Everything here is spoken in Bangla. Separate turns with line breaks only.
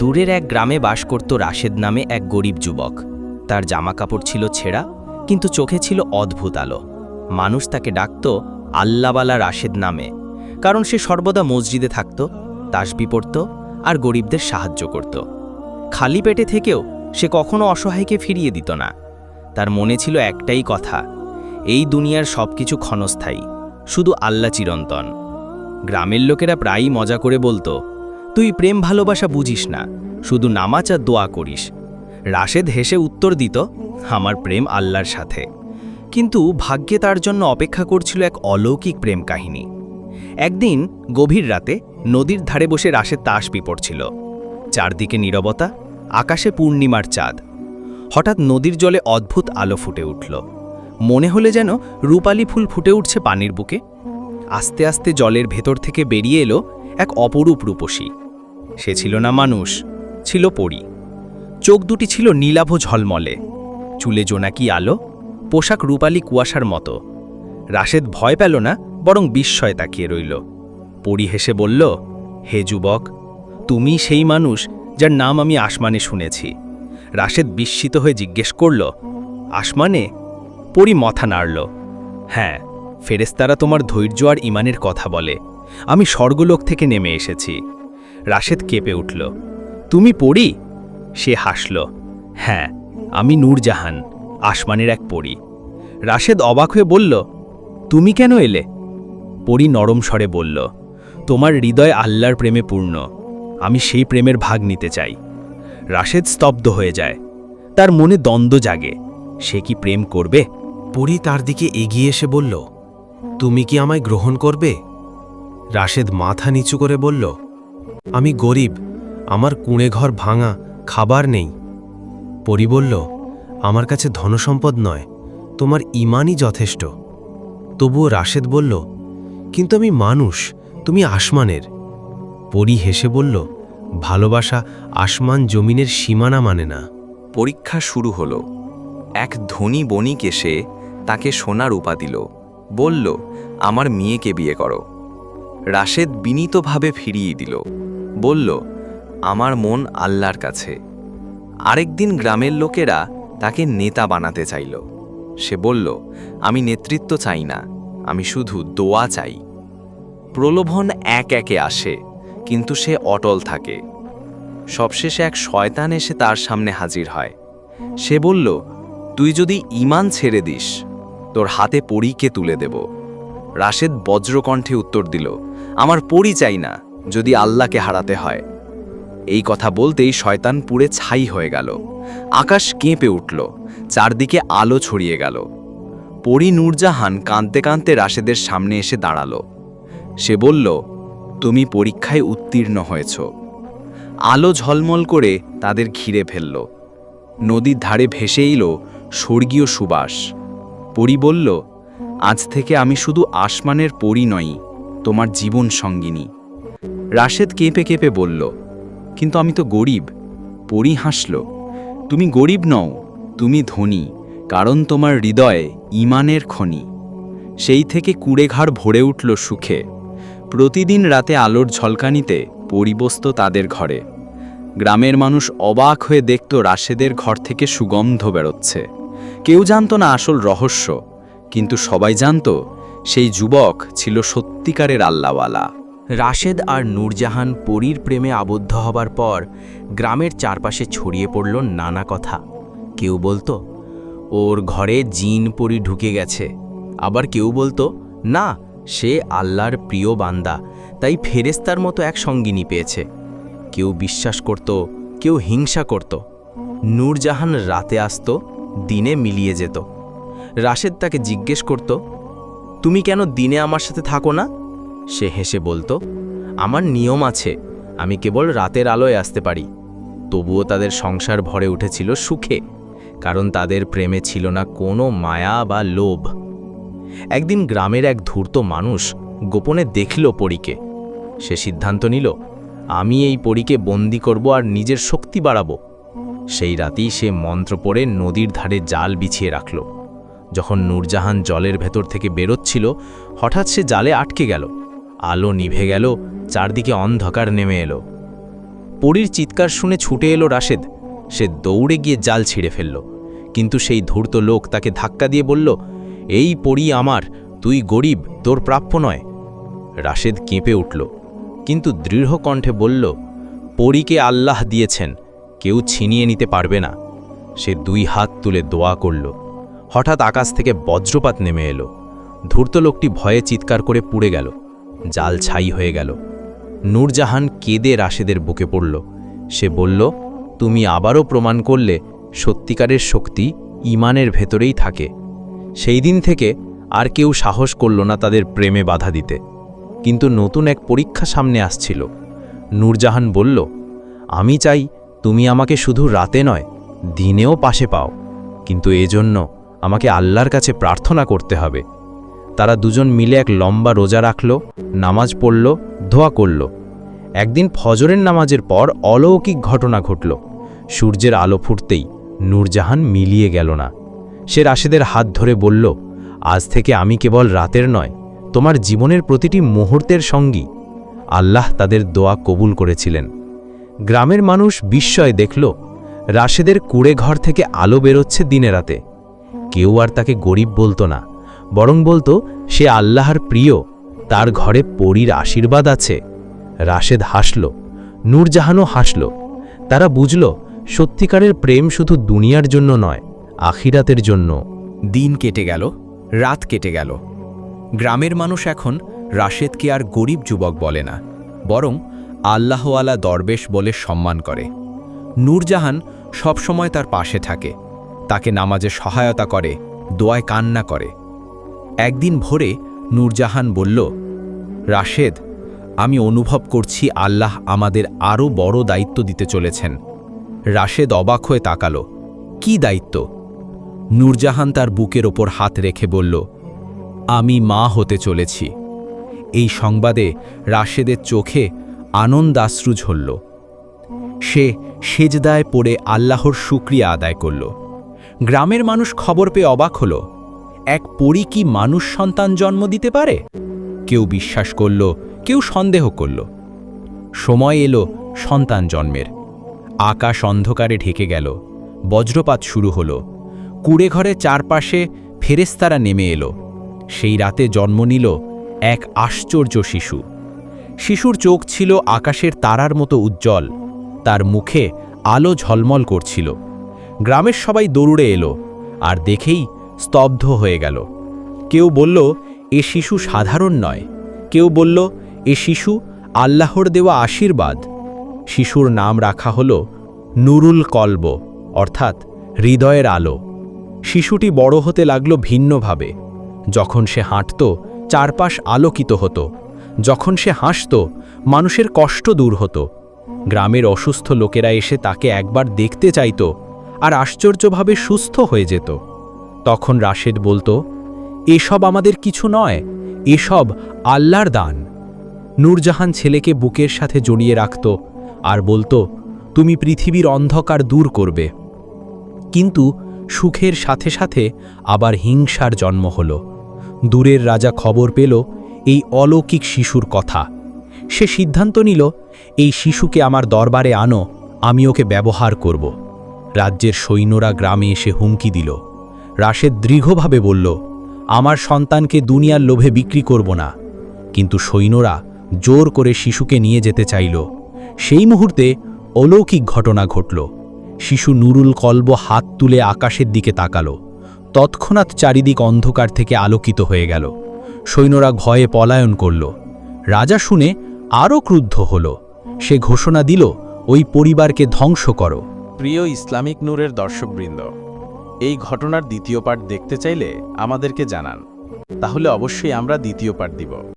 দূরের এক গ্রামে বাস করত রাশেদ নামে এক গরিব যুবক। তার জামাকাপড় ছিল ছেঁড়া, কিন্তু চোখে ছিল অদ্ভুত আলো। মানুষ তাকে ডাকত আল্লাবালা রাশেদ নামে, কারণ সে সর্বদা মসজিদে থাকত, তাসবি পড়ত আর গরিবদের সাহায্য করত। খালি পেটে থেকেও সে কখনো অসহায়কে ফিরিয়ে দিত না। তার মনে ছিল একটাই কথা, এই দুনিয়ার সবকিছু ক্ষণস্থায়ী, শুধু আল্লা চিরন্তন। গ্রামের লোকেরা প্রায়ই মজা করে বলতো তুই প্রেম ভালোবাসা বুঝিস না, শুধু নামাজ আর দোয়া করিস। রাশেদ হেসে উত্তর দিত, আমার প্রেম আল্লাহর সাথে। কিন্তু ভাগ্যে তার জন্য অপেক্ষা করছিল এক অলৌকিক প্রেম কাহিনী। একদিন গভীর রাতে নদীর ধারে বসে রাশেদ তাস পড়ছিল চারদিকে নীরবতা, আকাশে পূর্ণিমার চাঁদ। হঠাৎ নদীর জলে অদ্ভুত আলো ফুটে উঠল। মনে হলে যেন রূপালি ফুল ফুটে উঠছে পানির বুকে। আস্তে আস্তে জলের ভেতর থেকে বেরিয়ে এলো এক অপরূপ রূপসী। সে ছিল না মানুষ, ছিল পরী। চোখ দুটি ছিল নীলাভ ঝলমলে। চুলে জোনাকি আলো, পোশাক রূপালি কুয়াশার মতো। রাশেদ ভয় পেল না, বরং বিস্ময় তাকিয়ে রইল। পরী হেসে বলল, হে যুবক, তুমি সেই মানুষ যার নাম আমি আসমানে শুনেছি। রাশেদ বিস্মিত হয়ে জিজ্ঞেস করল, আসমানে? পরি মাথা নাড়ল হ্যাঁ ফেরেস্তারা তোমার ধৈর্য আর ইমানের কথা বলে। আমি স্বর্গলোক থেকে নেমে এসেছি। রাশেদ কেঁপে উঠল। তুমি পড়ি? সে হাসল। হ্যাঁ আমি নূরজাহান, আসমানের এক পড়ি রাশেদ অবাক হয়ে বলল, তুমি কেন এলে? পরি নরম স্বরে বলল, তোমার হৃদয় আল্লাহর প্রেমে পূর্ণ, আমি সেই প্রেমের ভাগ নিতে চাই। রাশেদ স্তব্ধ হয়ে যায়। তার মনে দ্বন্দ্ব জাগে, সে কি প্রেম করবে?
পরি তার দিকে এগিয়ে এসে বলল, তুমি কি আমায় গ্রহণ করবে? রাশেদ মাথা নিচু করে বলল আমি গরিব, আমার কুঁড়ে ঘর ভাঙা, খাবার নেই। পরি বলল, আমার কাছে ধনসম্পদ নয়, তোমার ইমানই যথেষ্ট। তবুও রাশেদ বলল, কিন্তু আমি মানুষ, তুমি আসমানের। পরি হেসে বলল, ভালোবাসা আসমান জমিনের সীমানা মানে না।
পরীক্ষা শুরু হলো। এক ধনী বণিক এসে তাকে সোনার উপা দিল। বলল, আমার মেয়েকে বিয়ে করো। রাশেদ বিনীতভাবে ফিরিয়ে দিল। বলল, আমার মন আল্লাহর কাছে। আরেকদিন গ্রামের লোকেরা তাকে নেতা বানাতে চাইল। সে বলল, আমি নেতৃত্ব চাই না, আমি শুধু দোয়া চাই। প্রলোভন এক একে আসে, কিন্তু সে অটল থাকে। সবশেষে এক শয়তান এসে তার সামনে হাজির হয়। সে বলল, তুই যদি ইমান ছেড়ে দিস, তোর হাতে পরীকে তুলে দেব। রাশেদ বজ্রকণ্ঠে উত্তর দিল, আমার পরি চাই না যদি আল্লাহকে হারাতে হয়। এই কথা বলতেই শয়তান পুড়ে ছাই হয়ে গেল। আকাশ কেঁপে উঠল, চারদিকে আলো ছড়িয়ে গেল। পরি নূরজাহান কাঁদতে কাঁদতে রাশেদের সামনে এসে দাঁড়াল। সে বলল, তুমি পরীক্ষায় উত্তীর্ণ হয়েছ। আলো ঝলমল করে তাদের ঘিরে ফেলল। নদীর ধারে ভেসে এলো স্বর্গীয় সুবাস। পরি বলল, আজ থেকে আমি শুধু আসমানের পরি নই, তোমার জীবন সঙ্গিনী। রাশেদ কেঁপে কেঁপে বলল, কিন্তু আমি তো গরিব। পরি হাসল, তুমি গরিব নও, তুমি ধনী, কারণ তোমার হৃদয়ে ইমানের খনি। সেই থেকে কুড়েঘাড় ভরে উঠল সুখে। প্রতিদিন রাতে আলোর ঝলকানিতে পরিবস্ত তাদের ঘরে। গ্রামের মানুষ অবাক হয়ে দেখত রাশেদের ঘর থেকে সুগন্ধ বেরোচ্ছে। কেউ জানত না আসল রহস্য, কিন্তু সবাই জানত সেই যুবক ছিল সত্যিকারের আল্লাওয়ালা
রাশেদ আর নূরজাহান পরীর প্রেমে আবদ্ধ হবার পর গ্রামের চারপাশে ছড়িয়ে পড়ল নানা কথা। কেউ বলতো, ওর ঘরে জিন পরি ঢুকে গেছে। আবার কেউ বলতো, না, সে আল্লাহর প্রিয় বান্দা, তাই ফেরেস্তার মতো এক সঙ্গিনী পেয়েছে। কেউ বিশ্বাস করত, কেউ হিংসা করত। নূরজাহান রাতে আসতো, দিনে মিলিয়ে যেত। রাশেদ তাকে জিজ্ঞেস করত, তুমি কেন দিনে আমার সাথে থাকো না? সে হেসে বলতো, আমার নিয়ম আছে, আমি কেবল রাতের আলোয় আসতে পারি। তবুও তাদের সংসার ভরে উঠেছিল সুখে, কারণ তাদের প্রেমে ছিল না কোনো মায়া বা লোভ। একদিন গ্রামের এক ধূর্ত মানুষ গোপনে দেখল পরীকে। সে সিদ্ধান্ত নিল, আমি এই পরীকে বন্দি করব আর নিজের শক্তি বাড়াবো। সেই রাতেই সে মন্ত্র পড়ে নদীর ধারে জাল বিছিয়ে রাখল। যখন নূরজাহান জলের ভেতর থেকে বেরোচ্ছিল, হঠাৎ সে জালে আটকে গেল। আলো নিভে গেল, চারদিকে অন্ধকার নেমে এলো। পরীর চিৎকার শুনে ছুটে এলো রাশেদ। সে দৌড়ে গিয়ে জাল ছিঁড়ে ফেলল, কিন্তু সেই ধূর্ত লোক তাকে ধাক্কা দিয়ে বলল, এই পরী আমার, তুই গরিব, তোর প্রাপ্য নয়। রাশেদ কেঁপে উঠল, কিন্তু দৃঢ় কণ্ঠে বলল, পরীকে আল্লাহ দিয়েছেন, কেউ ছিনিয়ে নিতে পারবে না। সে দুই হাত তুলে দোয়া করল। হঠাৎ আকাশ থেকে বজ্রপাত নেমে এলো। ধূর্ত লোকটি ভয়ে চিৎকার করে পুড়ে গেল। জাল ছাই হয়ে গেল। নূরজাহান কেঁদে রাশেদের বুকে পড়ল। সে বলল, তুমি আবারও প্রমাণ করলে সত্যিকারের শক্তি ইমানের ভেতরেই থাকে। সেই দিন থেকে আর কেউ সাহস করল না তাদের প্রেমে বাধা দিতে। কিন্তু নতুন এক পরীক্ষা সামনে আসছিল। নূরজাহান বলল, আমি চাই তুমি আমাকে শুধু রাতে নয়, দিনেও পাশে পাও। কিন্তু এজন্য আমাকে আল্লাহর কাছে প্রার্থনা করতে হবে। তারা দুজন মিলে এক লম্বা রোজা রাখল, নামাজ পড়ল, ধোয়া করল। একদিন ফজরের নামাজের পর অলৌকিক ঘটনা ঘটল। সূর্যের আলো ফুটতেই নূরজাহান মিলিয়ে গেল না। সে রাশেদের হাত ধরে বলল, আজ থেকে আমি কেবল রাতের নয়, তোমার জীবনের প্রতিটি মুহূর্তের সঙ্গী। আল্লাহ তাদের দোয়া কবুল করেছিলেন। গ্রামের মানুষ বিস্ময় দেখল, রাশেদের কুড়ে ঘর থেকে আলো বেরোচ্ছে দিনে রাতে। কেউ আর তাকে গরিব বলতো না। বরং বলতো, সে আল্লাহর প্রিয়, তার ঘরে পরীর আশীর্বাদ আছে। রাশেদ হাসল, নূরজাহানও হাসল। তারা বুঝল, সত্যিকারের প্রেম শুধু দুনিয়ার জন্য নয়, আখিরাতের জন্য। দিন কেটে গেল, রাত কেটে গেল। গ্রামের মানুষ এখন রাশেদকে আর গরিব যুবক বলে না, বরং আল্লাহওয়ালা দরবেশ বলে সম্মান করে। নূরজাহান সবসময় তার পাশে থাকে, তাকে নামাজে সহায়তা করে, দোয়ায় কান্না করে। একদিন ভোরে নূরজাহান বলল, রাশেদ, আমি অনুভব করছি আল্লাহ আমাদের আরও বড় দায়িত্ব দিতে চলেছেন। রাশেদ অবাক হয়ে তাকালো, কি দায়িত্ব? নূরজাহান তার বুকের ওপর হাত রেখে বলল, আমি মা হতে চলেছি। এই সংবাদে রাশেদের চোখে আনন্দাশ্রু ঝরল। সে সেজদায় পড়ে আল্লাহর শুক্রিয়া আদায় করল। গ্রামের মানুষ খবর পেয়ে অবাক হল। এক পরী কি মানুষ সন্তান জন্ম দিতে পারে? কেউ বিশ্বাস করল, কেউ সন্দেহ করল। সময় এলো সন্তান জন্মের। আকাশ অন্ধকারে ঢেকে গেল। বজ্রপাত শুরু হলো। কুড়ে ঘরে চারপাশে ফেরেস্তারা নেমে এলো। সেই রাতে জন্ম নিল এক আশ্চর্য শিশু। শিশুর চোখ ছিল আকাশের তারার মতো উজ্জ্বল। তার মুখে আলো ঝলমল করছিল। গ্রামের সবাই দৌড়ে এলো। আর দেখেই স্তব্ধ হয়ে গেল। কেউ বলল, এ শিশু সাধারণ নয়। কেউ বলল, এ শিশু আল্লাহর দেওয়া আশীর্বাদ। শিশুর নাম রাখা হল নুরুল কলব, অর্থাৎ হৃদয়ের আলো। শিশুটি বড় হতে লাগল ভিন্নভাবে। যখন সে হাঁটত, চারপাশ আলোকিত হতো। যখন সে হাসত, মানুষের কষ্ট দূর হতো। গ্রামের অসুস্থ লোকেরা এসে তাকে একবার দেখতে চাইত আর আশ্চর্যভাবে সুস্থ হয়ে যেত। তখন রাশেদ বলতো, এসব আমাদের কিছু নয়, এসব আল্লাহর দান। নূরজাহান ছেলেকে বুকের সাথে জড়িয়ে রাখত আর বলতো, তুমি পৃথিবীর অন্ধকার দূর করবে। কিন্তু সুখের সাথে সাথে আবার হিংসার জন্ম হল। দূরের রাজা খবর পেল এই অলৌকিক শিশুর কথা। সে সিদ্ধান্ত নিল, এই শিশুকে আমার দরবারে আনো, আমি ওকে ব্যবহার করব। রাজ্যের সৈন্যরা গ্রামে এসে হুমকি দিল। রাশেদ দৃঢ়ভাবে বলল, আমার সন্তানকে দুনিয়ার লোভে বিক্রি করব না। কিন্তু সৈন্যরা জোর করে শিশুকে নিয়ে যেতে চাইল। সেই মুহূর্তে অলৌকিক ঘটনা ঘটল। শিশু নুরুল কলব হাত তুলে আকাশের দিকে তাকালো। তৎক্ষণাৎ চারিদিক অন্ধকার থেকে আলোকিত হয়ে গেল। সৈন্যরা ভয়ে পলায়ন করল। রাজা শুনে আরও ক্রুদ্ধ হল। সে ঘোষণা দিল, ওই পরিবারকে ধ্বংস করো।
প্রিয় ইসলামিক নূরের দর্শকবৃন্দ এই ঘটনার দ্বিতীয় পার্ট দেখতে চাইলে আমাদেরকে জানান। তাহলে অবশ্যই আমরা দ্বিতীয় পার্ট দিব।